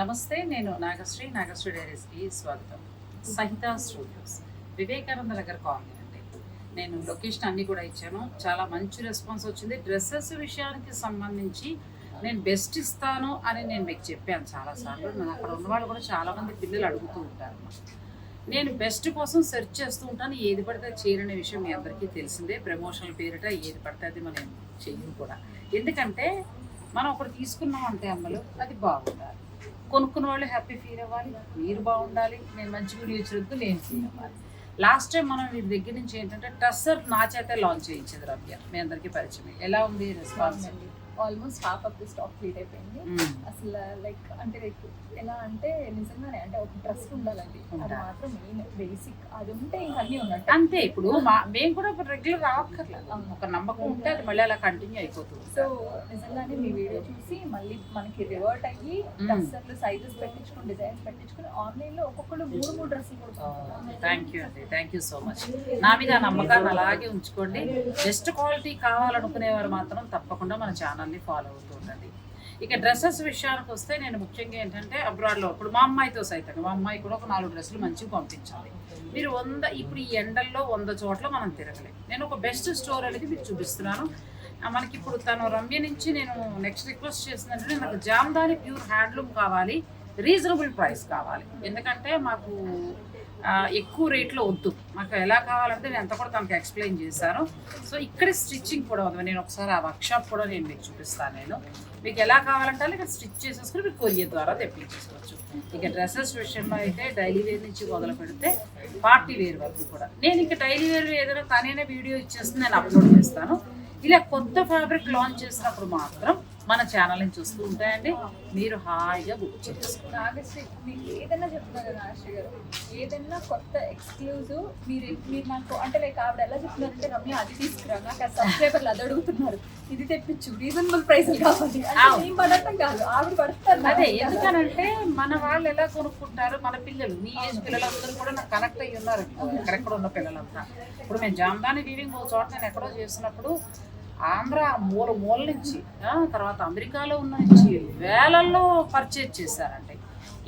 నమస్తే నేను నాగశ్రీ నాగశ్రీ డైరీస్కి స్వాగతం. సహిత స్టూడియోస్. వివేకానంద నగర్ కాలనీ అండి. నేను లొకేషన్ అన్నీ కూడా ఇచ్చాను. చాలా మంచి రెస్పాన్స్ వచ్చింది. డ్రెస్సెస్ విషయానికి సంబంధించి నేను బెస్ట్ ఇస్తాను అని నేను మీకు చెప్పాను చాలాసార్లు. నేను అక్కడ ఉన్నవాళ్ళు కూడా చాలామంది పిల్లలు అడుగుతూ ఉంటారు. నేను బెస్ట్ కోసం సెర్చ్ చేస్తూ ఉంటాను. ఏది పడితే చేయరనే విషయం మీ అందరికీ తెలిసిందే. ప్రమోషన్ పేరిట ఏది పడితే అది మనం చెయ్యను కూడా. ఎందుకంటే మనం ఒకటి తీసుకున్నాం అంటే అమ్మలు అది బాగుండాలి. కొనుక్కున్న వాళ్ళు హ్యాపీ ఫీల్ అవ్వాలి. మీరు బాగుండాలి. నేను మంచి వీడియో ఇచ్చినందుకు నేను ఫీల్ అవ్వాలి. లాస్ట్ టైం మనం మీ దగ్గర నుంచి ఏంటంటే టస్సర్ నా చేతే లాంచ్ చేయించింది రమ్య. మీ అందరికీ పరిచయం ఎలా ఉంది response almost half of the stock clear అయిపోయింది అసలు లైక్ అంటే లైక్ ఎలా అంటే నిజంగానే అంటే ఒక ట్రస్ట్ ఉండాలండి. అది. మాత్రం మెయిన్ బేసిక్ అది ఉంటే ఇంక అన్నీ ఉన్నట్టు. అంతే ఇప్పుడు మేము కూడా ఇప్పుడు రెగ్యులర్ రావక్కర్లేదు. ఒక నమ్మకం ఉంటే అది మళ్ళీ అలా కంటిన్యూ అయిపోతుంది. సో నిజంగానే మీ వీడియో చూసి మళ్ళీ మనకి రివర్ట్ అయ్యి. డ్రెస్సర్లు సైజెస్ పెట్టించుకుని డిజైన్స్ పెట్టించుకుని ఆన్లైన్లో ఒక్కొక్కరు మూడు మూడు డ్రెస్సులు కూడా థ్యాంక్ యూ అండి. థ్యాంక్ యూ సో మచ్ నా మీద నమ్మకాన్ని అలాగే ఉంచుకోండి. బెస్ట్ క్వాలిటీ కావాలనుకునేవారు మాత్రం తప్పకుండా మన ఛానల్ని ఫాలో అవుతూ ఉండండి. ఇక డ్రెస్సెస్ విషయానికి వస్తే నేను ముఖ్యంగా ఏంటంటే అబ్రాడ్లో ఇప్పుడు మా అమ్మాయితో సైతం మా అమ్మాయి కూడా ఒక నాలుగు డ్రెస్సులు మంచిగా పంపించాలి. మీరు వంద ఇప్పుడు ఈ ఎండల్లో వంద చోట్ల మనం తిరగలేం. నేను ఒక బెస్ట్ స్టోర్ అనేది మీకు చూపిస్తున్నాను. మనకి ఇప్పుడు తను రమ్య నుంచి నేను నెక్స్ట్ రిక్వెస్ట్ చేసినట్టు నాకు జామ్దాని ప్యూర్ హ్యాండ్లూమ్ కావాలి. రీజనబుల్ ప్రైస్ కావాలి. ఎందుకంటే మాకు ఎక్కువ రేట్లో వద్దు. మాకు ఎలా కావాలంటే నేను అంతా కూడా తనకు ఎక్స్ప్లెయిన్ చేశాను. సో ఇక్కడ స్టిచ్చింగ్ కూడా ఉంది. నేను ఒకసారి ఆ వర్క్షాప్ కూడా నేను మీకు చూపిస్తాను నేను. మీకు ఎలా కావాలంటే ఇక్కడ స్టిచ్ చేసేసుకుని మీరు కొరియర్ ద్వారా తెప్పించేసుకోవచ్చు. ఇక డ్రెస్సెస్ విషయంలో అయితే డైలీ వేర్ నుంచి మొదలు పెడితే పార్టీ వేర్ వరకు కూడా. నేను ఇక డైలీ వేర్ ఏదైనా తనైనా వీడియో ఇచ్చేస్తుంది నేను అప్లోడ్ చేస్తాను. ఇలా కొత్త ఫ్యాబ్రిక్ లాంచ్ చేసినప్పుడు మాత్రం మన ఛానల్ని చూస్తూ ఉంటాయండి. మీరు హాయిగా బుక్ చేసుకోండి నాగశ్రీ మీకు ఏదైనా చెప్తున్నారు కదా నాగశ్రీ గారు ఏదైనా కొత్త ఎక్స్క్లూజివ్ మీరు మీరు నాకు అంటే లైక్ ఆవిడ ఎలా చెప్తున్నారంటే రమ్య అది తీసుకురా నాకు ఆ సబ్స్క్రైబర్లు అది అడుగుతున్నారు. ఇది తెప్పించు. రీజనబుల్ ప్రైస్ కావాలి. అంటే అవును. నేను పడటం కాదు. ఆవిడ పడతారు అదే ఎందుకనంటే మన వాళ్ళు ఎలా కొనుక్కుంటారు? మన పిల్లలు నీ ఏజ్ పిల్లలందరూ కూడా నాకు కనెక్ట్ అయ్యి ఉన్నారు ఎక్కడెక్కడ ఉన్న పిల్లలంతా. ఇప్పుడు మేము జామ్దాని వీవింగ్ ఒక చోట నేను ఎక్కడో చేసినప్పుడు ఆంధ్ర మూల మూల నుంచి తర్వాత అమెరికాలో ఉన్న నుంచి వేలల్లో పర్చేజ్ చేశారంటే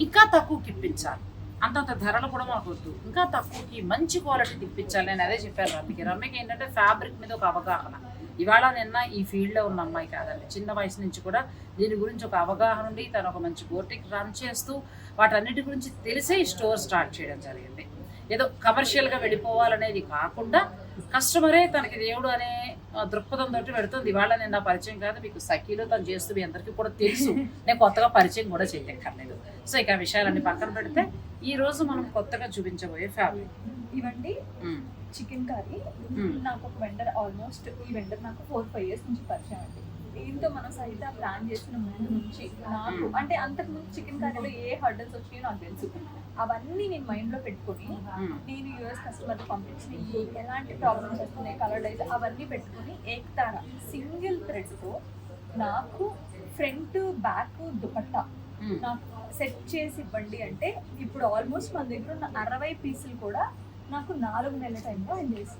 ఇంకా తక్కువకి ఇప్పించాలి. అంతంత ధరలు కూడా మాకు వద్దు. ఇంకా తక్కువకి మంచి క్వాలిటీ తెప్పించాలి. నేను అదే చెప్పాను రమ్యకి రమ్యకి ఏంటంటే ఫ్యాబ్రిక్ మీద ఒక అవగాహన. ఇవాళ నిన్న ఈ ఫీల్డ్లో ఉన్న అమ్మాయి కాదండి చిన్న వయసు నుంచి కూడా దీని గురించి ఒక అవగాహన ఉండి తను ఒక మంచి బోటిక్ రన్ చేస్తూ వాటన్నిటి గురించి తెలిసే ఈ స్టోర్ స్టార్ట్ చేయడం జరిగింది. ఏదో కమర్షియల్గా వెళ్ళిపోవాలనేది కాకుండా కస్టమరే తనకి దేవుడు అనే దృక్పథంతో పెడుతుంది ఇవాళ నేను నా పరిచయం కాదు మీకు సఖీలో తను చేస్తూ మీ అందరికీ కూడా తెలుసు. నేను కొత్తగా పరిచయం కూడా చేయక్కర్లేదు. సో ఇక ఆ విషయాలన్నీ పక్కన పెడితే ఈ రోజు మనం కొత్తగా చూపించబోయే ఫ్యాబ్రిక్ ఇవ్వండి చికెన్ కర్రీ. నాకు ఒక వెండర్ ఆల్మోస్ట్ ఈ వెండర్ నాకు ఫోర్ ఫైవ్ ఇయర్స్ నుంచి పరిచయం అండి. దీంతో మనం సహిత ప్లాన్ చేసిన ముందు నుంచి నాకు Hmm. అంటే అంతకు ముందు చికెన్ కర్రీలో ఏ హర్డల్స్ వచ్చాయో నాకు తెలుసు. అవన్నీ నేను మైండ్లో పెట్టుకొని నేను యూఎస్ కస్టమర్ పంపించిన ఎలాంటి ప్రాబ్లమ్స్ వస్తున్నాయి కలర్ డైస్ అవన్నీ పెట్టుకొని ఏకతార సింగిల్ థ్రెడ్తో నాకు ఫ్రంట్ బ్యాక్ దుపట్టా నాకు సెట్ చేసి ఇవ్వండి అంటే ఇప్పుడు ఆల్మోస్ట్ మన దగ్గర ఉన్న అరవై పీసులు కూడా నాకు నాలుగు నెలల టైంలో ఆయన చేసి.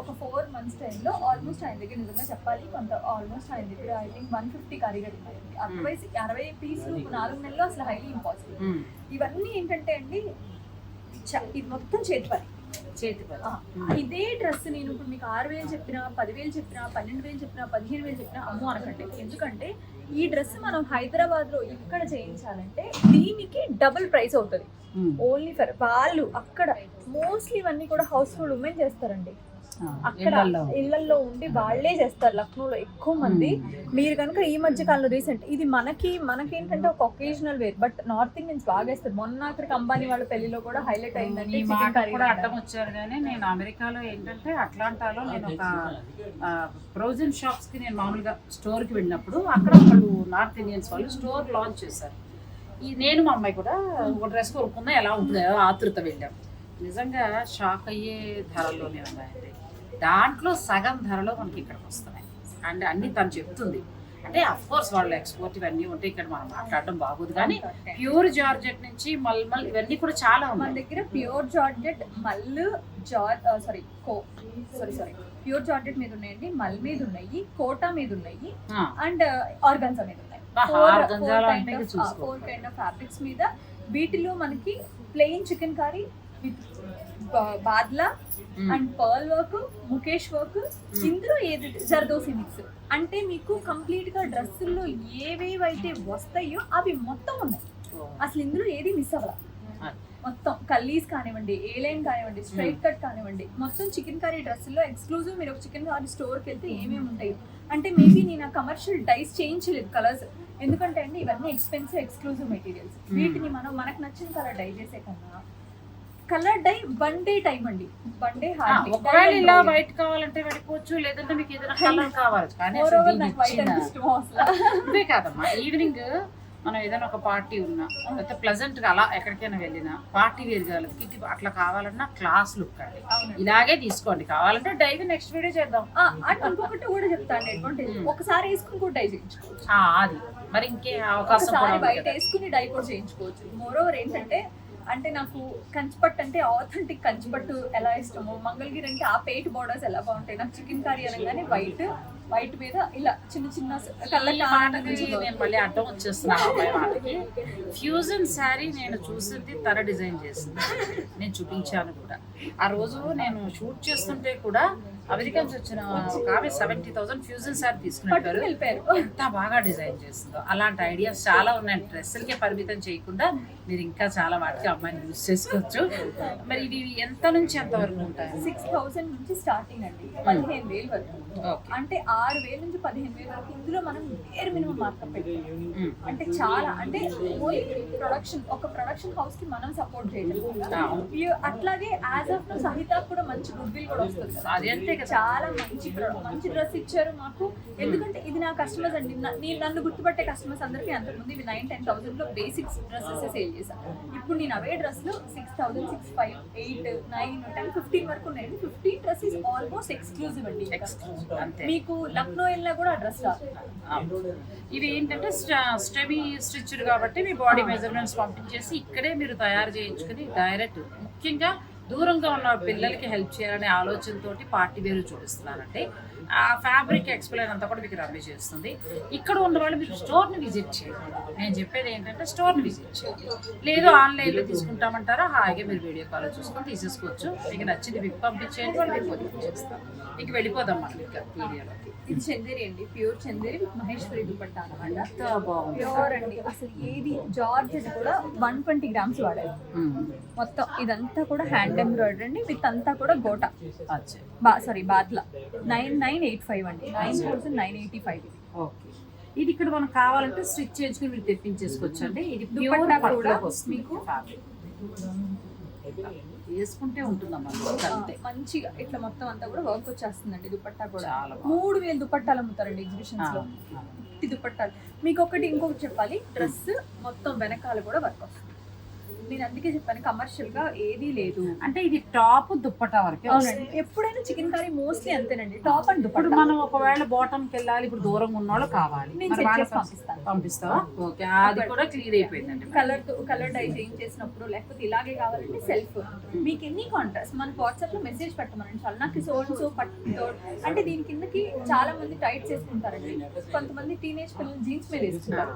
ఒక ఫోర్ మంత్స్ టైంలో ఆల్మోస్ట్ ఆయన దగ్గర నిజంగా చెప్పాలి కొంత ఆల్మోస్ట్ ఆయన దగ్గర ఐ థింక్ వన్ ఫిఫ్టీ కారీగర్ ఉన్నాయండి అదర్వైజ్ అరవై పీసులు నాలుగు నెలల్లో అసలు హైలీ ఇంపాసిబుల్ ఇవన్నీ ఏంటంటే అండి ఇది మొత్తం చేతి పని. చేతి ఆ, ఇదే డ్రెస్ నేను ఇప్పుడు మీకు ఆరు వేలు చెప్పినా పదివేలు చెప్పినా పన్నెండు వేలు చెప్పినా పదిహేను వేలు చెప్పినా అమ్మో అనకండి. ఎందుకంటే ఈ డ్రెస్ మనం హైదరాబాద్లో ఇక్కడ చేయించాలంటే దీనికి డబుల్ ప్రైస్ అవుతుంది. ఓన్లీ ఫర్ వాళ్ళు అక్కడ. మోస్ట్లీ ఇవన్నీ కూడా హౌస్ హోల్డ్ ఉమెన్ చేస్తారండి. అక్కడ ఇళ్ళల్లో. ఇళ్ళలో ఉండి వాళ్ళే చేస్తారు లక్నోలో ఎక్కువ మంది. మీరు కనుక ఈ మధ్య కాలంలో రీసెంట్ ఇది మనకి మనకేంటంటే ఒక occasional wear but north Indians బాగా వేస్తారు. మొన్న అక్కడికి అంబానీ వాళ్ళ పెళ్ళిలో కూడా హైలైట్ curry కూడా. అడ్డం వచ్చారు కానీ నేను అమెరికాలో ఏంటంటే అట్లాంటాలో నేను ఒక ప్రొవిజన్ షాప్స్కి నేను మామూలుగా స్టోర్కి వెళ్ళినప్పుడు అక్కడ ఒకళ్ళు నార్త్ ఇండియన్స్ వాళ్ళు స్టోర్ లాంచ్ చేశారు. ఈ నేను మా అమ్మాయి కూడా ఒక డ్రెస్ కొనుక్కున్నా ఎలా ఉంటుందో ఆతృత వెళ్ళాం. నిజంగా షాక్ అయ్యే ధరల్లోనే ఉన్నాయండి దాంట్లో సగం ధరలో మనకి ఇక్కడికి వస్తున్నాయి. అండ్ అన్ని తను చెప్తుంది. అంటే అఫ్ కోర్స్ వాళ్ళు ఎక్స్పోర్ట్ ఇవన్నీ ఉంటే ఇక్కడ మనం మాట్లాడడం బాగోదు. కానీ ప్యూర్ జార్జెట్ నుంచి మల్మల్ ఇవన్నీ కూడా చాలా మన దగ్గర ప్యూర్ జార్జెట్ మల్లు జార్ సారీ కో సారీ సారీ ప్యూర్ జార్జెట్ మీద ఉన్నాయండి మల్ మీద ఉన్నాయి కోటా మీద ఉన్నాయి అండ్ ఆర్గన్సా మీద ఉన్నాయి. ఫోర్ కైండ్ ఆఫ్ ఫ్యాబ్రిక్స్ మీద వీటిలో మనకి plain chikankari with badla. And pearl work Mukesh work ఇందులో ఏది జర్దోసి మిక్స్ అంటే మీకు కంప్లీట్గా డ్రెస్సుల్లో ఏవేవైతే వస్తాయో అవి మొత్తం ఉన్నాయి. అసలు ఇందులో ఏది మిస్ అవ్వాల మొత్తం కల్లీస్ కానివ్వండి ఏ లైన్ కానివ్వండి స్ట్రైట్ కట్ కానివ్వండి మొత్తం చికెన్ కర్రీ డ్రెస్సుల్లో ఎక్స్క్లూజివ్ మీరు ఒక చికెన్ కర్రీ స్టోర్కి వెళ్తే ఏమేమి ఉంటాయి. అంటే మేబీ నేను కమర్షియల్ డైస్ చేయించలేదు కలర్స్. ఎందుకంటే అండి ఇవన్నీ ఎక్స్పెన్సివ్ ఎక్స్క్లూజివ్ మెటీరియల్స్. వీటిని మనం మనకు నచ్చిన కలర్ డై చేసే కన్నా colour dye one day time అండి. వన్ డే ఒకవేళ ఇలా వైట్ కావాలంటే వెళ్ళిపోవచ్చు లేదంటే మీకు ఏదైనా కలర్ కావాలి. కానీ కాదమ్మా. ఈవినింగ్ మనం ఏదైనా ఒక పార్టీ ఉన్నా లేకపోతే ప్లెజెంట్గా అలా ఎక్కడికైనా వెళ్ళినా పార్టీ వేర్ కావాలి కిట్టి అట్లా కావాలన్నా క్లాస్ లుక్ అండి ఇలాగే తీసుకోండి. కావాలంటే డైలీ నెక్స్ట్ వీడియో చేద్దాం. అటు ఇంకొకటి కూడా చెప్తాను అడ్వాంటేజ్ ఒకసారి వేసుకుని కూడా డై చేయించుకోవచ్చు. అది. మరి ఇంకే అవకాశం బయట. వేసుకుని డై కూడా చేయించుకోవచ్చు. మోర్ ఓవర్ ఏంటంటే అంటే నాకు కంచిపట్టు అంటే ఆథెంటిక్ కంచిపట్టు ఎలా ఇష్టమో మంగళగిరి అంటే ఆ పెయిట్ బోర్డర్స్ ఎలా బాగుంటాయి నాకు చికెన్ కర్రీ అనగానే వైట్ వైట్ మీద ఇలా చిన్న చిన్న నేను మళ్ళీ అడ్డం వచ్చేస్తున్నాను మాటకి. ఫ్యూజన్ శారీ నేను చూసింది తన డిజైన్ చేసింది. నేను చూపించాను కూడా. ఆ రోజు నేను షూట్ చేస్తుంటే కూడా అమెరికా నుంచి వచ్చిన ఒక ఆమె సెవెంటీ థౌసండ్ ఫ్యూజన్ శారీ తీసుకున్నారు ఎంత బాగా డిజైన్ చేస్తుందో అలాంటి ఐడియాస్ చాలా ఉన్నాయి. డ్రెస్సులకే పరిమితం చేయకుండా మీరు ఇంకా చాలా వాటికి అమ్మాయిని యూజ్ చేసుకోవచ్చు. మరి ఇవి ఎంత నుంచి ఎంత వరకు ఉంటాయి? సిక్స్ థౌసండ్ నుంచి స్టార్టింగ్ అండి. పదిహేను వేలు వరకు. అంటే ఆరు వేల నుంచి పదిహేను వేల వరకు ఇందులో మనం వేరు మినిమం మార్కప్ పెట్టాం. ఉమ్. అంటే చాలా అంటే ఓన్లీ ప్రొడక్షన్ ఒక ప్రొడక్షన్ హౌస్కి మనం సపోర్ట్ చేయడం. ఇవి- అట్లాగే యాజ్ ఆఫ్ నో సహిత కూడా మంచి గుడ్ విల్ కూడా వస్తుంది. కదా. అది అంతే కదా. చాలా మంచి మంచి డ్రెస్ ఇచ్చారు మాకు. ఎందుకంటే ఇది నా కస్టమర్స్ అండి. నేను నన్ను గుర్తుపట్టే కస్టమర్స్ అందరికి అంతకుముందు ఇవి నైన్ టెన్ థౌసండ్లో బేసిక్స్ డ్రెస్సెస్ సేల్ చేశాను ఇప్పుడు నేను అవే డ్రెస్లో six thousand six five eight nine ten fifteen వరకు ఉన్నాయండి. Fifteen dress is almost exclusive అండి మీకు లక్నో వెళ్ళినా కూడా ఆ డ్రెస్ రాదు. ఇవి ఏంటంటే స్టెమీ స్టిచ్డ్ కాబట్టి మీ బాడీ మెజర్మెంట్స్ పంపించేసి ఇక్కడే మీరు తయారు చేయించుకుని డైరెక్ట్ ముఖ్యంగా దూరంగా ఉన్న పిల్లలకి హెల్ప్ చేయాలనే ఆలోచనతోటి పార్టీ వేరు చూపిస్తున్నానండి ఆ ఫ్యాబ్రిక్ ఎక్స్ప్లెయిన్ అంతా కూడా మీకు రమ్య చేస్తుంది. ఇక్కడ ఉన్న వాళ్ళు మీరు స్టోర్ని విజిట్ చేయండి. నేను చెప్పేది ఏంటంటే స్టోర్ని విజిట్ చేయండి. లేదు ఆన్లైన్లో తీసుకుంటామంటారా? హాయిగా మీరు వీడియో కాల్ చూసుకొని తీసేసుకోవచ్చు. మీకు నచ్చింది మీకు పంపించేయండి వాళ్ళు మీకు పంపించేస్తాం ఇంక వెళ్ళిపోదాం మనం ఇంకా వీడియోలోకి. ఇది చందేరి అండి. ప్యూర్ చందేరి మహేశ్వరి దుపట్టా అనమాట ప్యూర్ అండి. అసలు ఏది జార్జెట్ కూడా వన్ ట్వంటీ గ్రామ్స్ ఉమ్. మొత్తం ఇదంతా కూడా హ్యాండ్ ఎంబ్రాయిడరీ అండి. విత్ అంతా కూడా gota. Sorry బాత్లా. Nine nine eight five అండి. Nine thousand nine eighty five. ఇది ఓకే. ఇది ఇక్కడ మనకు కావాలంటే స్టిచ్ చేయించుకుని మీరు తెప్పించేసుకోవచ్చు అండి ఇది దుపట్టా కూడా మీకు. వేసుకుంటే ఉంటుందమ్మా. అంతే. మంచిగా ఇట్లా మొత్తం అంతా కూడా వర్క్ వచ్చేస్తుందండి. దుపట్టా కూడా. మూడు వేలు దుపట్టాలు అమ్ముతారండి ఎగ్జిబిషన్స్లో. దుపట్టాలు. మీకు ఒకటి ఇంకొకటి చెప్పాలి. డ్రెస్ మొత్తం వెనకాల కూడా వర్క్ వస్తుంది. నేను అందుకే చెప్పాను కమర్షియల్గా ఏదీ లేదు. అంటే ఇది టాప్ దుప్పటా వరకే. అవునండి. ఎప్పుడైనా చికెన్ కర్రీ మోస్ట్లీ అంతేనండి. టాప్ అండ్ ఇప్పుడు దుపట్టా మనం ఒకవేళ బాటంకి వెళ్ళాలి ఇప్పుడు దూరంగా ఉన్న వాళ్ళు కావాలి. నేను చేసి పంపిస్తాను. పంపిస్తావా? ఓకే అది కూడా క్లియర్ అయిపోయిందండి. కలర్ కలర్ డై చేంజ్ చేసినప్పుడు లేకపోతే ఇలాగే కావాలంటే సెల్ఫ్ మీకు ఎన్ని కాంట్రాస్ట్ మనకు వాట్సాప్లో మెసేజ్ పెట్టమనండి. చాలా నాకు సో సో పట్టు అంటే దీని కిందకి చాలా మంది టైట్ చేసుకుంటారండి. కొంతమంది టీనేజ్ పిల్లలు జీన్స్ మీద వేసుకుంటారు.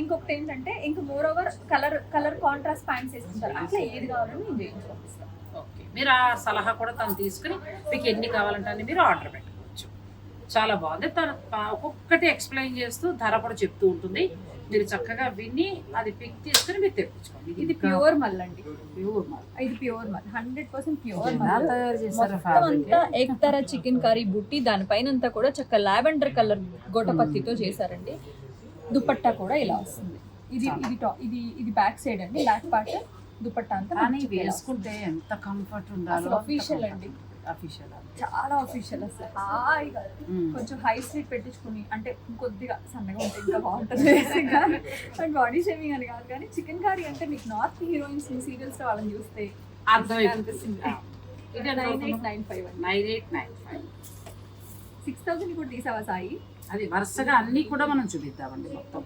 ఇంకొకటి ఏంటంటే ఇంకా more over colour colour contrast pants వేసుకుంటారు అట్లా ఏది కావాలని నేను చేయించి పంపిస్తాను ఓకే. మీరు ఆ సలహా కూడా తను తీసుకుని మీకు ఎన్ని కావాలంటే అన్ని మీరు ఆర్డర్ పెట్టుకోవచ్చు. చాలా బాగుంది. తను ఒక్కొక్కటి ఎక్స్ప్లెయిన్ చేస్తూ ధర కూడా చెప్తూ ఉంటుంది. మీరు చక్కగా విని అది పిక్ తీసుకుని మీరు తెప్పించుకోండి. ఇది ప్యూర్ మల్ అండి. ప్యూర్ ఇది ప్యూర్ మల్. హండ్రెడ్ పర్సెంట్ ప్యూర్ మల్. తయారు ఫ్యాబ్రిక్ అంతా ఎగ్ తర చికెన్ కర్రీ బుట్టి దానిపైన అంతా కూడా చక్క లావెండర్ కలర్ గోటపత్తితో చేశారండి. దుపట్టా కూడా ఇలా వస్తుంది. ఇది ఇది టాప్ ఇది ఇది బ్యాక్ సైడ్ అండి. బ్యాక్ పార్ట్ దుపట్టా అంతా కానీ వేసుకుంటే ఎంత కంఫర్ట్ ఉండాలో official అండి. అఫీషియల్. చాలా ఆఫీషియల్ అసలు. హాయిగా. కొంచెం హై స్ట్రీట్ పెట్టించుకుని అంటే కొద్దిగా సన్నగా ఉంటే ఇంకా బాగుంటుంది అండ్ బాడీ షేవింగ్ అని కాదు కానీ చికెన్ కర్రీ అంటే మీకు నార్త్ హీరోయిన్స్ సీరియల్స్ వాళ్ళని చూస్తే అర్థమైపోతుంది. ఇది nine eight nine five nine eight nine five. Six thousand కూడా తీసావా సాయి? అది వరుసగా అన్ని కూడా మనం చూపిద్దామండి మొత్తం.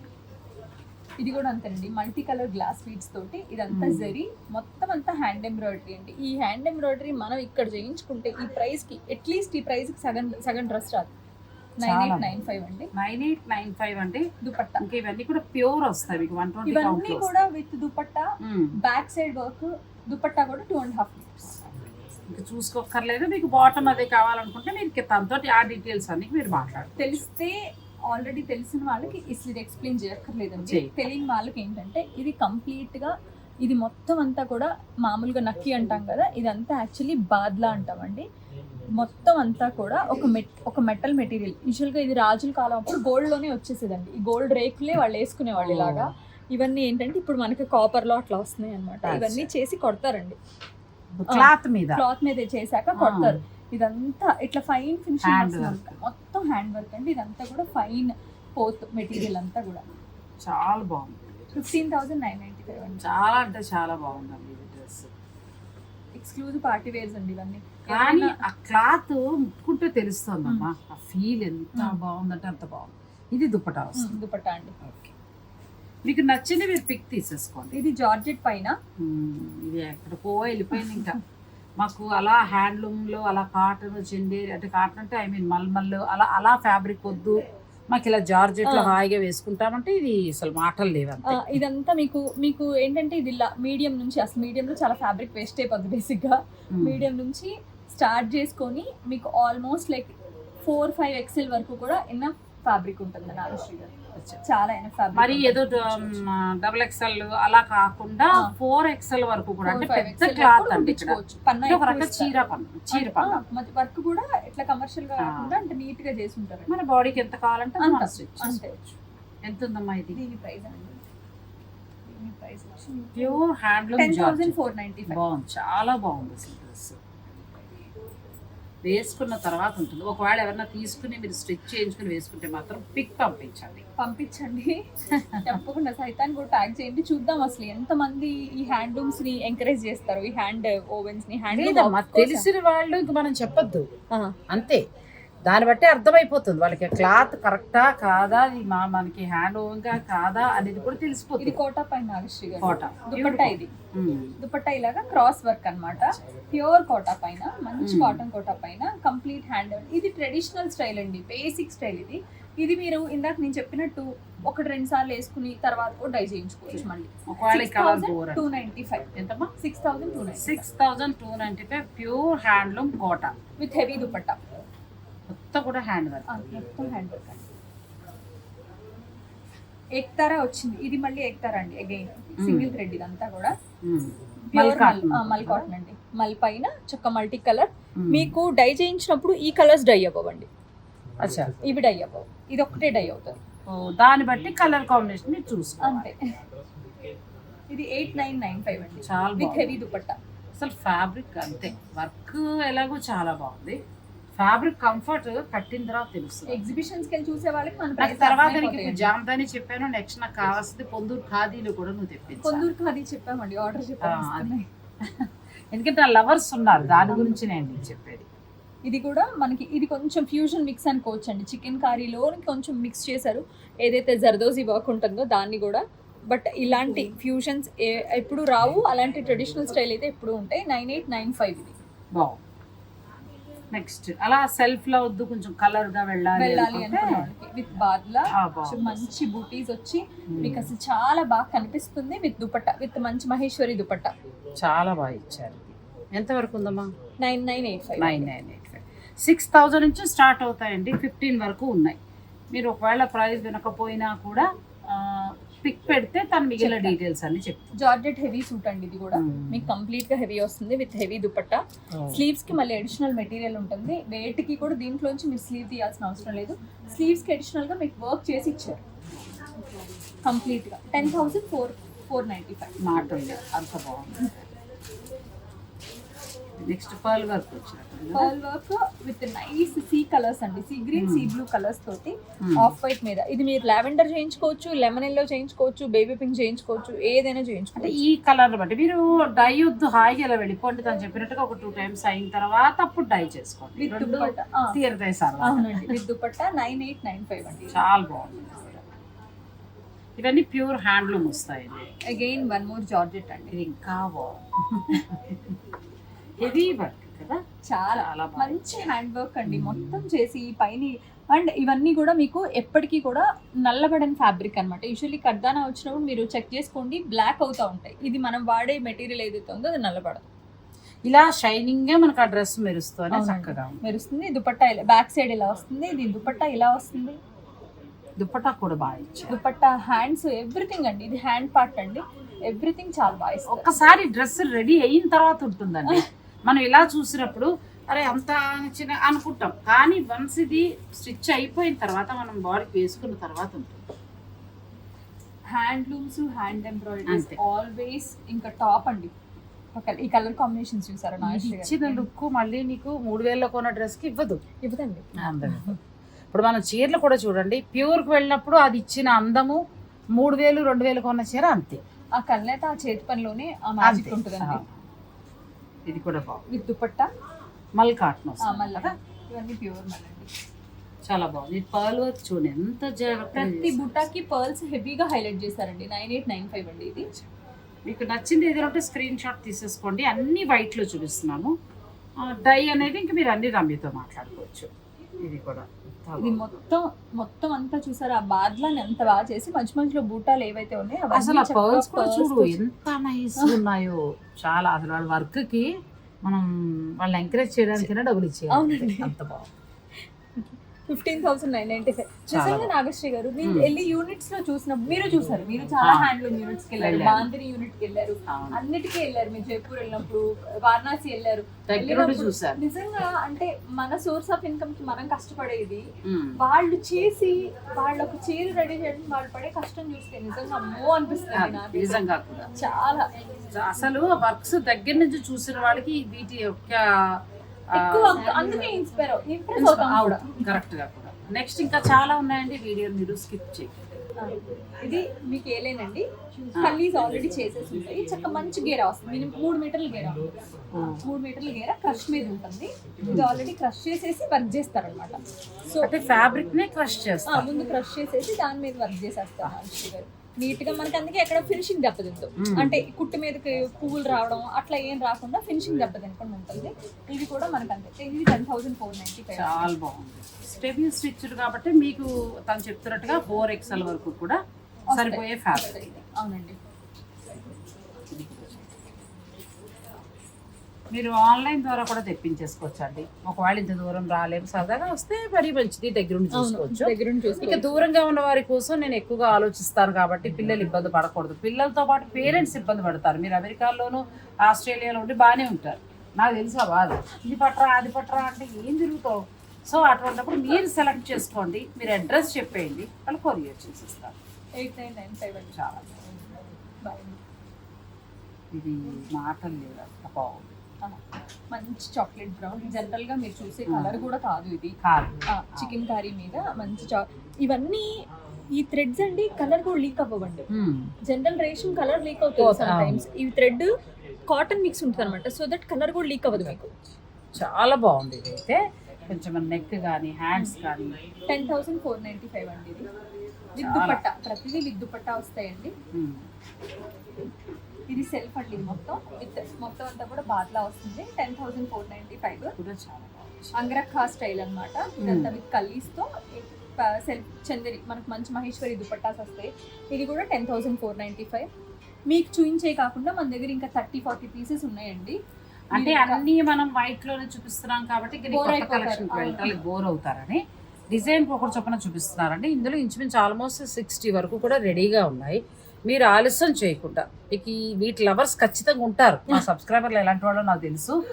ఇది కూడా అంతేనండి. మల్టీ కలర్ గ్లాస్ బీడ్స్ తోటి ఇదంతా. జరీ మొత్తం అంతా హ్యాండ్ ఎంబ్రాయిడరీ అండి. ఈ హ్యాండ్ ఎంబ్రాయిడరీ మనం ఇక్కడ చేయించుకుంటే ఈ ప్రైస్కి అట్లీస్ట్ ఈ ప్రైస్కి సగం సగం డ్రెస్ రాదు నైన్ ఎయిట్ నైన్ ఫైవ్ అండి. నైన్ ఎయిట్ నైన్ ఫైవ్ అంటే దుపట్టా. ఇంకా ఇవన్నీ కూడా ప్యూర్ వస్తాయి మీకు వన్ ట్వంటీ ఇవన్నీ కూడా with dupatta back side work dupatta కూడా టూ అండ్ హాఫ్ మీటర్స్ ఇంకా చూసుకోక్కర్లేదు. మీకు బాటమ్ అదే కావాలనుకుంటే మీరు తనతో ఆ డీటెయిల్స్ అన్ని మీరు మాట్లాడు తెలిస్తే ఆల్రెడీ తెలిసిన వాళ్ళకి ఇది ఎక్స్ప్లెయిన్ చేయక్కర్లేదండి. తెలియని వాళ్ళకి ఏంటంటే ఇది కంప్లీట్గా ఇది మొత్తం అంతా కూడా మామూలుగా నక్కి అంటాం కదా ఇదంతా యాక్చువల్లీ బాద్లా అంటామండి. మొత్తం అంతా కూడా ఒక మెట్ ఒక మెటల్ మెటీరియల్. యూజువల్గా ఇది రాజుల కాలం అప్పుడు గోల్డ్లోనే వచ్చేసేదండి. ఈ గోల్డ్ రేకులే వాళ్ళు వేసుకునేవాళ్ళు ఇలాగా. ఇవన్నీ ఏంటంటే ఇప్పుడు మనకి కాపర్లో అట్లా వస్తున్నాయి అనమాట ఇవన్నీ చేసి కొడతారండి. క్లాత్ మీద. క్లాత్ మీద చేశాక కొడతారు. ఇదంతా ఇట్లా ఫైన్ ఫినిషింగ్. అంతా. మొత్తం హ్యాండ్ వర్క్ అండి. ఇదంతా కూడా ఫైన్ పోత్ మెటీరియల్ అంతా కూడా. చాలా బాగుంది. Fifteen thousand nine ninety five అండి. చాలా అంటే చాలా బాగుందండి ఇది డ్రెస్ ఎక్స్క్లూజివ్ పార్టీ వేర్స్ అండి ఇవన్నీ. కానీ ఆ క్లాత్ ముట్టుకుంటే తెలుస్తుందమ్మా. ఆ ఫీల్ ఎంత బాగుందంటే అంత బాగుంది. ఇది దుప్పటా వస్తుంది. అండి. ఓకే. మీకు నచ్చింది మీరు పిక్ తీసేసుకోండి. ఇది జార్జెట్ పైన. ఇది ఎక్కడికో వెళ్ళిపోయింది ఇంకా. మాకు అలా హ్యాండ్లూమ్లో అలా కాటన్ చెందేరి అంటే కాటన్ అంటే ఐ మీన్ మల్మల్ అలా అలా ఫ్యాబ్రిక్ వద్దు మాకు ఇలా జార్జెట్లో. హాయిగా వేసుకుంటామంటే ఇది అసలు మాటలు లేవంతే ఆ, ఇదంతా మీకు మీకు ఏంటంటే ఇది మీడియం నుంచి అసలు మీడియంలో చాలా ఫ్యాబ్రిక్ వేస్ట్ అయిపోద్ది బేసిక్గా. మీడియం నుంచి స్టార్ట్ చేసుకొని మీకు almost like four five XL వరకు కూడా ఎన్న ఫ్యాబ్రిక్ ఉంటుంది నాగశ్రీ గారు. చాలా మరి ఏదో డబుల్ ఎక్స్ఎల్ అలా కాకుండా. ఫోర్ ఎక్స్ఎల్ వరకు కూడా అంటే పెద్ద క్లాత్ అండి ఒక రకం చీర పన్ను చీర పన్ను. వర్క్ కూడా ఇట్లా కమర్షియల్గా. కాకుండా అంటే నీట్గా చేసి ఉంటారు. మన బాడీకి ఎంత కావాలంటే అంత, అంతే. ఎంత ఉందమ్మా ఇది? దీని ప్రైస్ అండి. ప్యూర్ హ్యాండ్లూమ్ బాగుంది చాలా బాగుంది అసలు డ్రెస్. వేసుకున్న తర్వాత ఉంటుంది. ఒకవేళ ఎవరైనా తీసుకుని మీరు స్టిచ్ చేయించుకుని వేసుకుంటే మాత్రం పిక్ పంపించండి. పంపించండి. తప్పకుండా సైతాన్ని కూడా ట్యాగ్ చేయండి. చూద్దాం అసలు ఎంత మంది ఈ హ్యాండ్లూమ్స్ని ఎంకరేజ్ చేస్తారు ఈ హ్యాండ్ ఓవెన్స్ని హ్యాండ్ తెలిసిన వాళ్ళు ఇంక మనం చెప్పొద్దు. అంతే. దాన్ని బట్టి అర్థమైపోతుంది. వాళ్ళకి క్లాత్ కరెక్టా కాదా? ఇది మా మనకి హ్యాండ్ ఓవెన్గా కాదా అనేది కూడా ఇది తెలిసిపోతుంది కోటా పైన నాగశ్రీ గారు. కోట. దుపట్టా ఇది. దుపట్టా ఇలాగా క్రాస్ వర్క్ అన్నమాట. ప్యూర్ కోటా పైన మంచి. కాటన్ కోటా పైన కంప్లీట్ హ్యాండ్ ఇది ట్రెడిషనల్ స్టైల్ అండి. బేసిక్ స్టైల్ ఇది. ఇది మీరు ఇందాక నేను చెప్పినట్టు ఒకటి రెండు సార్లు వేసుకుని తర్వాత కూడా డై చేయించుకోవచ్చు మళ్ళీ. టూ నైన్టీ ఫైవ్ ఎంతమ్మా? Six thousand two ninety six thousand two ninety five pure handloom Kota. With heavy dupatta. మొత్తం కూడా హ్యాండ్ వర్క్ మొత్తం హ్యాండ్ వర్క్ అండి. ఎక్తారా వచ్చింది. ఇది మళ్ళీ ఎక్తారా అండి అగైన్ సింగిల్ థ్రెడ్ ఇదంతా కూడా. మల్ ప్యూర్ కాటన్. అండి. మల్ పైన చక్క మల్టీ కలర్. మీకు డై చేయించినప్పుడు ఈ కలర్స్ డై అవ్వండి అచ్చా. ఇవి డై అవ్వవు. ఇది ఒక్కటే డై అవుతుంది. దాన్ని బట్టి కలర్ కాంబినేషన్ మీరు అంతే. ఇది ఎయిట్ నైన్ నైన్ ఫైవ్ అండి. చాలా విత్ హెవీ దుపట్టా. అసలు ఫ్యాబ్రిక్ అంతే. వర్క్ ఎలాగో చాలా బాగుంది. ఫ్యాబ్రిక్ కంఫర్ట్ కట్టిన తర్వాత తెలుస్తుంది ఎగ్జిబిషన్స్కి చూసే వాళ్ళకి మన తర్వాత నీకు జామదాని చెప్పాను నెక్స్ట్ నాకు కావాల్సింది పొందూరు ఖాదీలు కూడా నువ్వు తెప్పించు. కొందరికి అది చెప్పామండి ఆర్డర్ చెప్పాము. వస్తున్నాయి. ఎందుకంటే నా లవర్స్ ఉన్నారు దాని గురించి నేను నీకు చెప్పేది. ఇది కూడా మనకి ఇది కొంచెం ఫ్యూజన్ మిక్స్ అనుకోవచ్చు అండి. చికెన్ కర్రీలో కొంచెం మిక్స్ చేశారు. ఏదైతే జర్దోజీ వర్క్ ఉంటుందో దాన్ని కూడా. బట్ ఇలాంటి ఫ్యూజన్స్ ఎప్పుడు రావు. అలాంటి ట్రెడిషనల్ స్టైల్ అయితే ఎప్పుడు ఉంటాయి. నైన్ ఎయిట్ నైన్ ఫైవ్ ఇది. బాగుంది. నెక్స్ట్ అలా సెల్ఫ్లో వద్దు కొంచెం కలర్గా వెళ్ళాలి వెళ్ళాలి వాళ్ళకి. విత్ బాద్లా. మంచి బూటీస్ వచ్చి మీకు అసలు చాలా బాగా కనిపిస్తుంది విత్ దుపట్టా విత్ మంచి మహేశ్వరి దుపట్టా. చాలా బాగా ఇచ్చారు. ఎంత వరకు ఉందమ్మా? Nine nine eight five nine nine eight five six thousand నుంచి స్టార్ట్ అవుతాయండి ఫిఫ్టీన్ వరకు ఉన్నాయి. మీరు ఒకవేళ ప్రైస్ వినకపోయినా కూడా పిక్ పెడితే తను మిగిలిన. డీటెయిల్స్ అన్ని చెప్తాను జార్జెట్ హెవీ సూట్ అండి ఇది కూడా. మీకు కంప్లీట్గా హెవీ వస్తుంది విత్ హెవీ దుపట్టా. స్లీవ్స్కి మళ్ళీ అడిషనల్ మెటీరియల్ ఉంటుంది. వేటికి కూడా దీంట్లోంచి మీరు స్లీవ్ తీయాల్సిన అవసరం లేదు. స్లీవ్స్కి అడిషనల్గా మీకు వర్క్ చేసి ఇచ్చారు. కంప్లీట్గా. Ten thousand four four ninety five మాట ఉంది. అంత బాగుంది. నెక్స్ట్ పర్ల్ వర్క్ వచ్చినట్టు pearl work with nice sea colours అండి. Sea green sea blue colours తోటి Hmm. ఆఫ్ వైట్ మీద. ఇది మీరు లావెండర్ చేయించుకోవచ్చు లెమన్ ఎల్లో చేయించుకోవచ్చు బేబీ పింక్ చేయించుకోవచ్చు ఏదైనా చేయించుకోవచ్చు. ఈ కలర్ బట్టి మీరు డై వద్దు హాయిగా ఇలా వెళ్ళిపోండి తను చెప్పినట్టుగా ఒక టూ టైమ్స్ అయిన తర్వాత అప్పుడు డై చేసుకోండి. విత్ దుపట్టా అవునండి. With dupatta nine eight nine five అండి. చాలా బాగుంది. ఇవన్నీ ప్యూర్ హ్యాండ్లూమ్ వస్తాయండి. అగైన్ వన్ మోర్ జార్జెట్ అండి. ఇది ఇంకా బాగుంది. హెవీ వర్క్ కదా? చాలా మంచి హ్యాండ్ వర్క్ అండి. మొత్తం చేసి పైన అండ్ ఇవన్నీ కూడా మీకు ఎప్పటికీ కూడా నల్లబడని ఫ్యాబ్రిక్ అనమాట యూజువల్లీ కర్దానా వచ్చినప్పుడు మీరు చెక్ చేసుకోండి బ్లాక్ అవుతూ ఉంటాయి. ఇది మనం వాడే మెటీరియల్ ఏదైతే ఉందో అది నల్లబడదు. ఇలా షైనింగ్గా మనకు ఆ డ్రెస్ అవునండి. చక్కగా మెరుస్తుంది. దుపట్టా ఇలా బ్యాక్ సైడ్ ఇలా వస్తుంది. ఇది దుపట్టా ఇలా వస్తుంది. దుప్పటా కూడా బాగా ఇచ్చారు. దుపట్టా హ్యాండ్స్ ఎవ్రీథింగ్ అండి. ఇది హ్యాండ్ పార్ట్ అండి. ఎవ్రీథింగ్ చాలా బాగా ఒక్కసారి డ్రెస్ రెడీ అయిన తర్వాత ఉంటుందండి. మనం ఇలా చూసినప్పుడు అరే అంత చిన్న అనుకుంటాం కానీ వన్స్ ఇది స్టిచ్ అయిపోయిన తర్వాత మనం బాడీకి వేసుకున్న తర్వాత ఉంటుంది హ్యాండ్లూమ్స్ హ్యాండ్ ఎంబ్రాయిడరీస్ అంతే. ఆల్వేస్ ఇంకా టాప్ అండి ఈ కలర్ కాంబినేషన్స్ చూసారా ఇచ్చిన? లుక్ మళ్ళీ నీకు మూడు వేలలో కొన్న డ్రెస్కి ఇవ్వదు ఇవ్వదండి ఇప్పుడు మనం చీరలు కూడా చూడండి ప్యూర్కి వెళ్ళినప్పుడు అది ఇచ్చిన అందము మూడు వేలు రెండు వేలు కొన్న చీర అంతే ఆ కళ్ళైతే ఆ చేతి పనిలోనే ఆ మ్యాజిక్. ఉంటుందండి. ఇది కూడా బాగుంది. విత్ దుపట్టా? మల్ కాటన్ మళ్ళీ ఇవన్నీ ప్యూర్ మళ్ళీ చాలా బాగుంది. పర్ల్ వర్క్ చూడండి ఎంత ప్రతి. బుట్టాకి పర్ల్స్ హెవీగా హైలైట్ చేశారండి. నైన్ ఎయిట్ నైన్ ఫైవ్ అండి ఇది. మీకు నచ్చింది ఏదైనా ఉంటే స్క్రీన్ షాట్ తీసేసుకోండి. అన్ని white లో చూపిస్తున్నాను డై అనేది ఇంక మీరు అన్ని రమ్మీతో మాట్లాడుకోవచ్చు. ఇది కూడా. ఇది మొత్తం మొత్తం అంతా చూసారా? ఆ బాద్లాని ఎంత బాగా చేసి మధ్య మధ్యలో బూటాలు ఏవైతే ఉన్నాయో అసలు పర్ల్స్ కూడా చూడు ఎంత నైస్ ఉన్నాయో. చాలా అసలు వాళ్ళ వర్క్కి మనం వాళ్ళని ఎంకరేజ్ చేయడానికైనా డబ్బులు ఇచ్చేయాలి. అంత బాగుంది. Fifteen thousand nine ninety five నిజంగా నాగశ్రీ గారు మీరు. వెళ్ళి యూనిట్స్లో చూసినప్పుడు మీరు చూసారు మీరు చాలా. హ్యాండ్లూమ్ యూనిట్స్కి వెళ్ళారు. బాందిని యూనిట్కి వెళ్ళారు. అన్నిటికీ వెళ్ళారు మీరు జైపూర్ వెళ్ళినప్పుడు వారణాసి వెళ్ళారు నిజంగా అంటే మన సోర్స్ ఆఫ్ ఇన్కమ్కి మనం కష్టపడేది. వాళ్ళు చేసి వాళ్ళకు చీర రెడీ చేయడం వాళ్ళు పడే కష్టం చూస్తే నిజంగా అమ్మో అనిపిస్తుంది నిజంగా కూడా చాలా అసలు వర్క్స్ దగ్గర నుంచి చూసిన వాళ్ళకి వీటి యొక్క అందుకే ఇన్స్పైర్ కూడా. కరెక్ట్గా కూడా. నెక్స్ట్ ఇంకా చాలా ఉన్నాయండి వీడియో మీరు స్కిప్ చేయండి ఇది మీకు ఏలేనండి కల్లీస్ ఆల్రెడీ చేసేసి ఉంటాయి. చక్క మంచి గేరా వస్తుంది. మినిమం మూడు మీటర్ల గేరా. మూడు మీటర్ల గేరా క్రష్ మీద ఉంటుంది. ఇది ఆల్రెడీ క్రష్ చేసేసి వర్క్ చేస్తారనమాట సో అంటే ఫ్యాబ్రిక్ నే క్రష్ చేస్తాం ముందు క్రష్ చేసేసి దాని మీద వర్క్ చేసేస్తారు. నీట్గా మనకి అందుకే ఎక్కడ ఫినిషింగ్ దెబ్బతిందు. అంటే కుట్టు మీదకి పువ్వులు రావడం అట్లా ఏం రాకుండా ఫినిషింగ్ దెబ్బతినకుండా ఉంటుంది. ఇది కూడా మనకి అంతే ఇది ten thousand four ninety five చాలా బాగుంది. స్టెబిల్ స్టిచ్డ్ కాబట్టి మీకు తను చెప్తున్నట్టుగా ఫోర్ ఎక్స్ఎల్ వరకు కూడా సరిపోయే ఫ్యాబ్రిక్ అవునండి. మీరు ఆన్లైన్ ద్వారా కూడా తెప్పించేసుకోవచ్చు అండి ఒకవేళ ఇంత దూరం రాలేము సరదాగా వస్తే మరీ మంచిది దగ్గరుండి చూసుకోవచ్చు. ఇక దూరంగా ఉన్న వారి కోసం నేను ఎక్కువగా ఆలోచిస్తాను కాబట్టి పిల్లలు ఇబ్బంది పడకూడదు. పిల్లలతో పాటు పేరెంట్స్ ఇబ్బంది పడతారు. మీరు అమెరికాలోను ఆస్ట్రేలియాలో ఉండి బాగానే ఉంటారు. నాకు తెలుసు బాధ ఇది పట్టరా అది పట్టరా అంటే ఏం తిరుగుతావు? సో అటువంటిప్పుడు మీరు సెలెక్ట్ చేసుకోండి. మీరు అడ్రస్ చెప్పేయండి. వాళ్ళు కొరియర్ చేసిస్తారు ఎయిట్ నైన్ నైన్ ఫైవ్ చాలా ఇది మాటలు లేదు అంత బాగుంది. మంచి చాక్లెట్ బ్రౌన్. జనరల్గా మీరు చూసే కలర్ కూడా కాదు ఇది. చికెన్ కర్రీ మీద మంచి చా ఇవన్నీ ఈ థ్రెడ్స్ అండి కలర్ కూడా లీక్ అవ్వండి. జనరల్ రేషన్ కలర్ లీక్ అవుతుంది సమ్ టైమ్స్ ఈ థ్రెడ్ కాటన్ మిక్స్ ఉంటుంది అనమాట సో దట్ కలర్ కూడా లీక్ అవ్వదు మీకు. చాలా బాగుంది ఇది అయితే. కొంచెం నెక్ కానీ హ్యాండ్స్ కానీ ten thousand four ninety five అండి ఇది. విత్. దుపట్టా ప్రతిదీ విత్ దుపట్టా వస్తాయండి. ఇది సెల్ఫ్ అండి మొత్తం. విత్ మొత్తం అంతా కూడా బాట్లా వస్తుంది. Ten thousand four ninety five కూడా చాలా బాగుంది. అంగ్రఖా స్టైల్ అనమాట ఇదంతా విత్ కల్లీస్తో సెల్ఫ్ చందరి మనకు మంచి మహేశ్వరి దుపట్టాస్ వస్తాయి. ఇది కూడా ten thousand four ninety five మీకు చూయించే కాకుండా మన దగ్గర ఇంకా థర్టీ ఫార్టీ పీసెస్ ఉన్నాయండి. అంటే అన్ని మనం వైట్లోనే చూపిస్తున్నాం కాబట్టి బోర్ అవుతారని. డిజైన్ ఒకటి చొప్పున చూపిస్తున్నారండి. ఇందులో ఇంచుమించు ఆల్మోస్ట్ సిక్స్టీ వరకు కూడా రెడీగా ఉన్నాయి. మీరు ఆలస్యం చేయకుండా. మీకు వీటి లవర్స్ ఖచ్చితంగా ఉంటారు. మా సబ్స్క్రైబర్లు ఎలాంటి వాళ్ళో నాకు తెలుసు.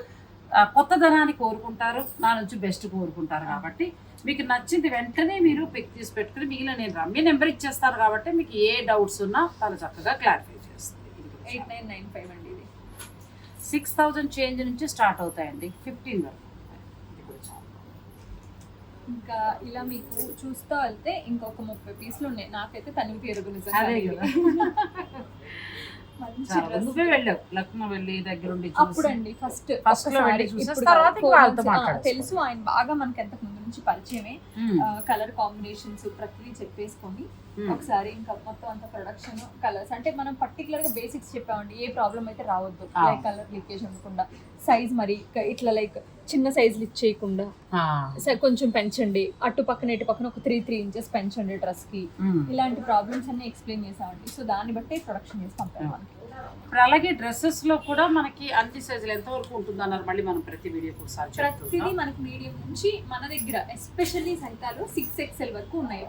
ఆ, కొత్తదనాన్ని కోరుకుంటారు. నా నుంచి బెస్ట్ కోరుకుంటారు కాబట్టి మీకు నచ్చింది వెంటనే మీరు పిక్ తీసి పెట్టుకుని మిగిలిన నేను రమ్య నెంబర్ ఇచ్చేస్తారు కాబట్టి మీకు ఏ డౌట్స్ ఉన్నా తను చక్కగా క్లారిఫై చేస్తుంది. ఎయిట్ నైన్ నైన్ ఫైవ్ అండి ఇది. సిక్స్ థౌజండ్ చేంజ్ నుంచి స్టార్ట్ అవుతాయండి. ఫిఫ్టీన్ వరకు ఇది కూడా చాలా బాగుంది. ఇంకా ఇలా మీకు చూస్తూ వెళ్తే ఇంకొక ముప్పై పీసులు ఉన్నాయి. నాకైతే తనివి ఎరుగు అదే నిజంగా కదా. మంచి చాలా dress. నువ్వే వెళ్ళావు. లక్నో వెళ్ళి దగ్గరుండి అప్పుడు అండి ఫస్ట్లో వెళ్ళి తర్వాత. తెలుసు ఆయన బాగా మనకి ఎంతకు ముందు నుంచి పరిచయమే కలర్ కాంబినేషన్స్ ప్రతిదీ చెప్పేసుకొని ఒకసారి ఇంకా మొత్తం అంత ప్రొడక్షన్ కలర్స్ అంటే మనం పర్టికులర్గా బేసిక్స్ చెప్పామండి ఏ ప్రాబ్లం అయితే రావద్దు. లైక్ కలర్ లీకేజ్ ఉండకుండా. సైజ్ మరి ఇట్లా లైక్ చిన్న సైజ్ ఇచ్చేయకుండా కొంచెం పెంచండి. అటు పక్కన ఇటు పక్కన ఒక త్రీ త్రీ ఇంచెస్ పెంచండి డ్రెస్కి. ఇలాంటి ప్రాబ్లమ్స్ అన్ని ఎక్స్ప్లెయిన్ చేసామండి. సో దాన్ని బట్టి ప్రొడక్షన్ చేసి పంపాము మనకి. ఇప్పుడు అలాగే డ్రెస్సెస్లో కూడా మనకి అన్ని సైజులు ఎంత వరకు ఉంటుంది అన్నారు మళ్ళీ మనం ప్రతి వీడియో ఒకసారి ప్రతిదీ మనకు మీడియం నుంచి మన దగ్గర ఎస్పెషల్లీ సైతాలు సిక్స్ ఎక్స్ఎల్ వరకు ఉన్నాయి.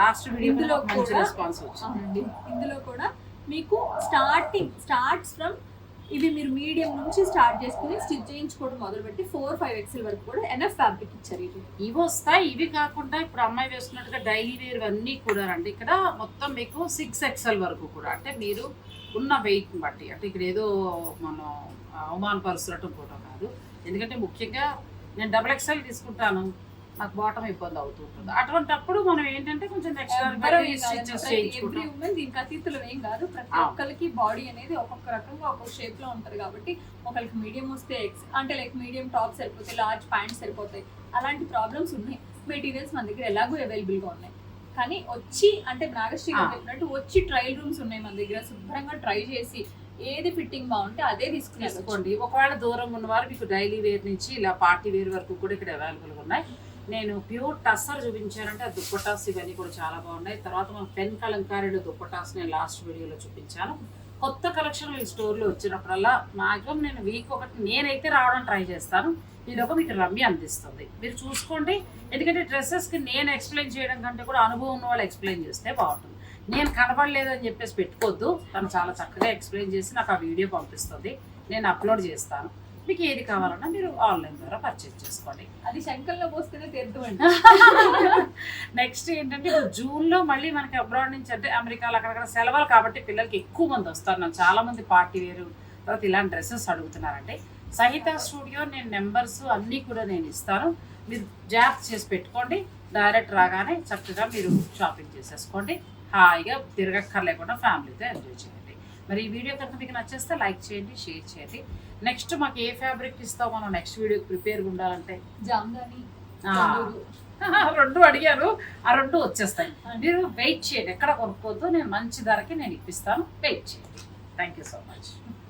లాస్ట్ వీడియో ఇందులో మంచి రెస్పాన్స్ వచ్చింది. ఇందులో కూడా మీకు స్టార్టింగ్ స్టార్ట్స్ ఫ్రమ్ ఇవి మీరు మీడియం నుంచి స్టార్ట్ చేసుకుని స్టిచ్ చేయించుకోవడం మొదలుపెట్టి ఫోర్ ఫైవ్ ఎక్స్ఎల్ వరకు కూడా ఎన్ఎఫ్ ఫ్యాబ్రిక్ ఇచ్చారు ఇది. ఇవి వస్తాయి. ఇవి కాకుండా ఇప్పుడు అమ్మాయి వేసుకున్నట్టుగా డైలీ వేర్ అన్నీ కూడా రండి. ఇక్కడ మొత్తం మీకు సిక్స్ ఎక్స్ఎల్ వరకు కూడా. అంటే మీరు ఉన్న వెయిట్ని బట్టి. అంటే ఇక్కడ ఏదో మనం అవమానపరుస్తున్నట్టు ఫోటో కాదు. ఎందుకంటే ముఖ్యంగా నేను డబుల్ ఎక్స్ఎల్ తీసుకుంటాను. నాకు బాటం ఇబ్బంది అవుతుంటుంది అటువంటప్పుడు మనం ఏంటంటే కొంచెం ఎవ్రీ చేయించుకుంటాం. ఉమెన్ దీనికి అతీతులు ఏం కాదు. ప్రతి. ఒక్కరికి బాడీ అనేది ఒక్కొక్క రకంగా ఒక్కొక్క షేప్లో ఉంటది కాబట్టి ఒకరికి మీడియం వస్తే ఎక్స్ అంటే లైక్ మీడియం టాప్ సరిపోతాయి లార్జ్ ప్యాంట్ సరిపోతాయి. అలాంటి ప్రాబ్లమ్స్ ఉన్నాయి. మెటీరియల్స్ మన దగ్గర ఎలాగో అవైలబుల్గా ఉన్నాయి. కానీ వచ్చి అంటే నాగశ్రీ గారు. చెప్పినట్టు వచ్చి ట్రయల్ రూమ్స్ ఉన్నాయి మన దగ్గర శుభ్రంగా ట్రై చేసి ఏది ఫిట్టింగ్ బాగుంటే అదే తీసుకుని వెళ్ళొచ్చు. తీసుకోండి. ఒకవేళ దూరం ఉన్నవారు మీకు డైలీ వేర్ నుంచి ఇలా పార్టీ వేర్ వరకు కూడా ఇక్కడ అవైలబుల్గా ఉన్నాయి. నేను ప్యూర్ టస్సర్ చూపించానంటే ఆ దుప్పటాస్ ఇవన్నీ కూడా చాలా బాగున్నాయి. తర్వాత మన పెన్ కలంకారీలో దుప్పటాస్ నేను లాస్ట్ వీడియోలో చూపించాను. కొత్త కలెక్షన్ ఈ స్టోర్లో వచ్చినప్పుడల్లా మాక్సిమం నేను వీక్ ఒకటి నేనైతే రావడం ట్రై చేస్తాను. ఇదొక మీకు రమ్య అందిస్తుంది మీరు చూసుకోండి. ఎందుకంటే డ్రెస్సెస్కి నేను ఎక్స్ప్లెయిన్ చేయడం కంటే కూడా అనుభవం ఉన్న వాళ్ళు ఎక్స్ప్లెయిన్ చేస్తే బాగుంటుంది. నేను కనబడలేదని చెప్పేసి పెట్టుకోవద్దు. తను చాలా చక్కగా ఎక్స్ప్లెయిన్ చేసి నాకు ఆ వీడియో పంపిస్తుంది. నేను అప్లోడ్ చేస్తాను. మీకు ఏది కావాలన్నా మీరు ఆన్లైన్ ద్వారా పర్చేజ్ చేసుకోండి. అది శంకర్లో పోస్తేనే తీర్థమండి నెక్స్ట్ ఏంటంటే ఇప్పుడు జూన్లో మళ్ళీ మనకి అబ్రాడ్ నుంచి అంటే అమెరికాలో అక్కడక్కడ సెలవులు కాబట్టి పిల్లలకి ఎక్కువ మంది వస్తారు. చాలా మంది పార్టీ వేరు. తర్వాత ఇలాంటి డ్రెస్సెస్ అడుగుతున్నారంటే సహిత స్టూడియో నేను నెంబర్స్ అన్నీ కూడా నేను ఇస్తాను. మీరు జాబ్ చేసి పెట్టుకోండి. డైరెక్ట్ రాగానే చక్కగా మీరు షాపింగ్ చేసేసుకోండి. హాయిగా తిరగక్కర్లేకుండా ఫ్యామిలీతో ఎంజాయ్ చేయండి. మరి ఈ వీడియో కనుక మీకు నచ్చేస్తే లైక్ చేయండి షేర్ చేయండి. నెక్స్ట్ మాకు ఏ ఫ్యాబ్రిక్ ఇస్తాం మనం నెక్స్ట్ వీడియోకి ప్రిపేర్గా ఉండాలంటే? జామ్దాని. రెండు అడిగారు ఆ రెండు వచ్చేస్తాయి. మీరు వెయిట్ చేయండి. ఎక్కడ కొనుక్కోవద్దు నేను మంచి ధరకి నేను ఇప్పిస్తాను. వెయిట్ చేయండి. Thank you so much